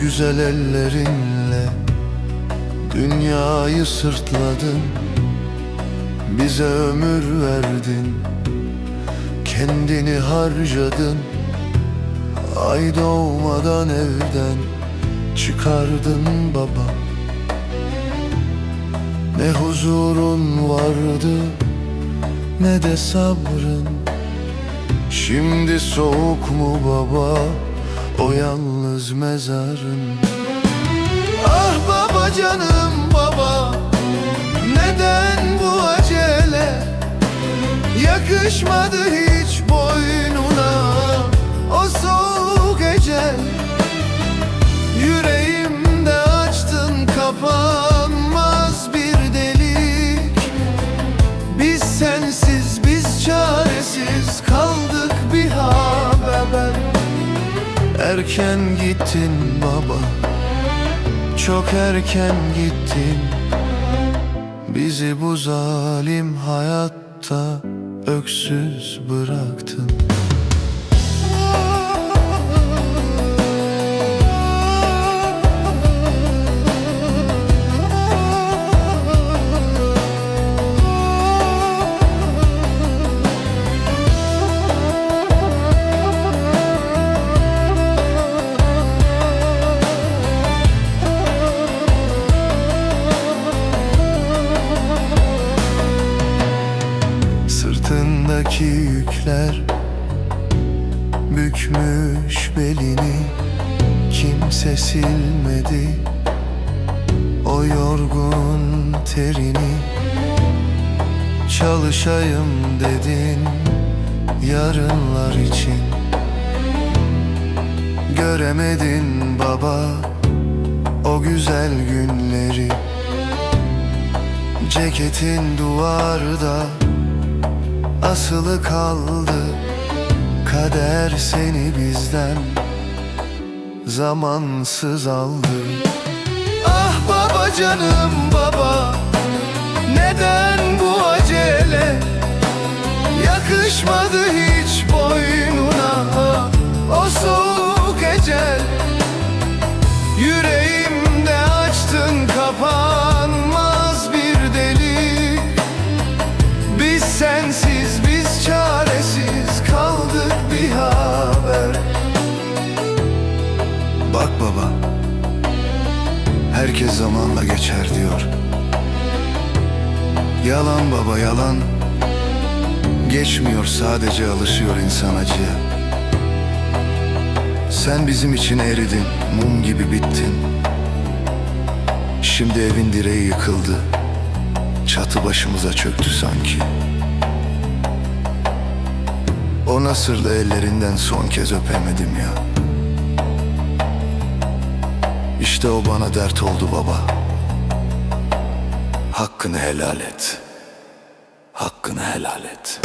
Güzel ellerinle Dünyayı sırtladın. Bize ömür verdin Kendini harcadın. Ay doğmadan evden Çıkardın baba. Ne huzurun vardı Ne de sabrın. Şimdi soğuk mu baba O yalnız mezarın. Ah baba canım baba Neden bu acele? Yakışmadı hiç boynuna O soğuk ecel. Yüreğimde açtın kapanmaz Erken gittin baba. Çok erken gittin. Bizi bu zalim hayatta öksüz bıraktın Sırtındaki yükler Bükmüş belini Kimse silmedi O yorgun terini. Çalışayım dedin Yarınlar için Göremedin baba O güzel günleri. Ceketin duvarda asılı kaldı. Kader seni bizden zamansız aldı. Ah baba canım baba Neden bu acele zamanla geçer diyor. Yalan baba yalan. Geçmiyor sadece alışıyor insan acıya. Sen bizim için eridin Mum gibi bittin. Şimdi evin direği yıkıldı. Çatı başımıza çöktü sanki. O nasırlı ellerinden son kez öpemedim ya İşte o bana dert oldu baba. Hakkını helal et. Hakkını helal et